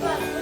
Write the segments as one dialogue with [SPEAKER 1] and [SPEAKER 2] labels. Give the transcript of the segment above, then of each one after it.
[SPEAKER 1] 不。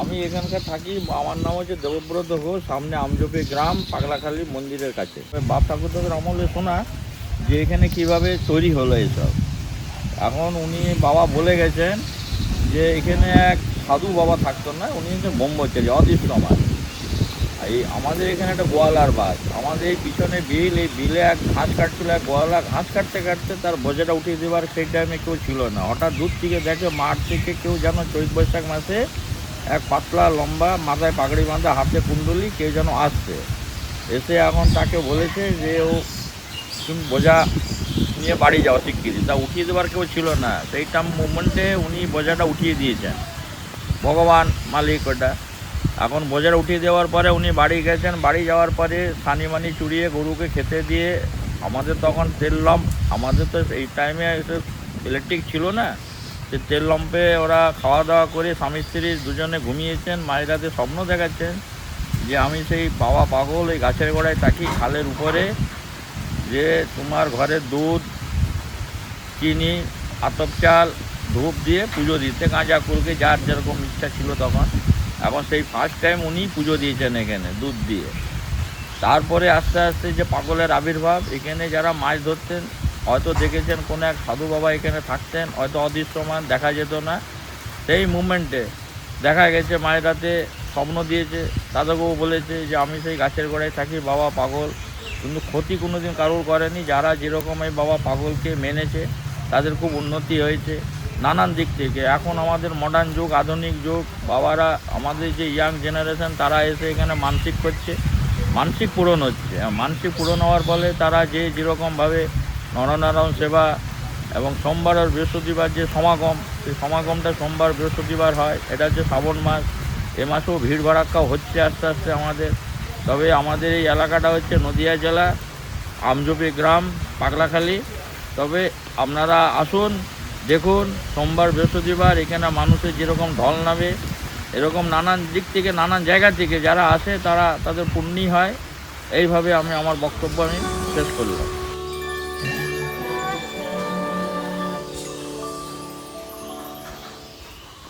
[SPEAKER 1] আমি এখানকার থাকি, আমার নাম হচ্ছে দেবব্রত ঘোষ, সামনে আমজপি গ্রাম, পাগলাখালী মন্দিরের কাছে। বাপ ঠাকুরদের আমলে শোনা যে এখানে কীভাবে তৈরি হলো এসব। এখন উনি বাবা বলে গেছেন যে এখানে এক সাধু বাবা থাকতো না, উনি হচ্ছে ব্রহ্মচারী অদৃষ্টমান এই আমাদের এখানে একটা গোয়ালার বাস। আমাদের এই পিছনে বিল, এই বিলে এক ঘাস কাটছিল, এক গোয়ালা ঘাস কাটতে কাটতে তার বোঝাটা উঠিয়ে দেবার সেই টাইমে কেউ ছিল না। হঠাৎ দূর থেকে দেখে মাঠ থেকে কেউ যেন চৈত বৈশাখ মাসে এক পাতলা লম্বা, মাথায় পাগড়ি বাঁধা, হাতে কুণ্ডলি কেউ যেন আসছে। এসে এখন তাকে বলেছে যে ও তুমি বোঝা নিয়ে বাড়ি যাওয়া শিগগিরি তা উঠিয়ে দেবার কেউ ছিল না। সেইটা মুভমেন্টে উনি বোঝাটা উঠিয়ে দিয়েছেন। ভগবান মালিক ওটা। এখন বোঝাটা উঠিয়ে দেওয়ার পরে উনি বাড়ি গেছেন। বাড়ি যাওয়ার পরে সানি মানি চুড়িয়ে গরুকে খেতে দিয়ে, আমাদের তখন তেল লম্প আমাদের তো এই টাইমে ইলেকট্রিক ছিল না। সে তেল লম্পে ওরা খাওয়া দাওয়া করে স্বামী স্ত্রী দুজনে ঘুমিয়েছেন, মায়ের রাতে স্বপ্ন দেখাচ্ছেন যে আমি সেই বাবা পাগল এই গাছের গোড়ায় থাকি খালের উপরে যে তোমার ঘরের দুধ, চিনি, আতপ চাল, ধূপ দিয়ে পুজো দিতে, গাঁজা, কুলকে, যার যেরকম ইচ্ছা ছিল তখন। এখন সেই ফার্স্ট টাইম উনি পুজো দিয়েছেন এখানে, দুধ দিয়ে। তারপরে আস্তে আস্তে যে পাগলের আবির্ভাব, এখানে যারা মাছ ধরতেন হয়তো দেখেছেন কোনো এক সাধু বাবা এখানে থাকতেন, হয়তো অদৃশ্যমান, দেখা যেত না। সেই মুভমেন্টে দেখা গেছে মায়ের রাতে স্বপ্ন দিয়েছে, দাদাবাবু বলেছে যে আমি সেই গাছের গোড়ায় থাকি, বাবা পাগল। কিন্তু ক্ষতি কোনো দিন কারোর করেনি, যারা যেরকম এই বাবা পাগলকে মেনেছে, তাদের খুব উন্নতি হয়েছে। নানান দিক থেকে। এখন আমাদের মডার্ন যুগ, আধুনিক যুগ, বাবারা, আমাদের যে ইয়াং জেনারেশন তারা এসে এখানে মানসিক করছে, মানসিক পূরণ হচ্ছে। মানসিক পূরণ হওয়ার ফলে তারা যে যেরকমভাবে নরনারায়ণ সেবা এবং সোমবার আর বৃহস্পতিবার যে সমাগম, সেই সমাগমটা সোমবার বৃহস্পতিবার হয়। এটা হচ্ছে শ্রাবণ মাস। এ মাসেও ভিড় ভাড়াক্কাও হচ্ছে আস্তে আস্তে আমাদের। তবে আমাদের এই এলাকাটা হচ্ছে নদিয়া জেলা, আমজপি গ্রাম, পাগলাখালী। তবে আপনারা আসুন, দেখুন, সোমবার বৃহস্পতিবার এখানে মানুষের যেরকম ঢল নামে, এরকম নানান দিক থেকে, নানান জায়গা থেকে যারা আসে, তারা তাদের পুণ্যি হয়। এইভাবে আমি আমার বক্তব্য আমি শেষ করলাম।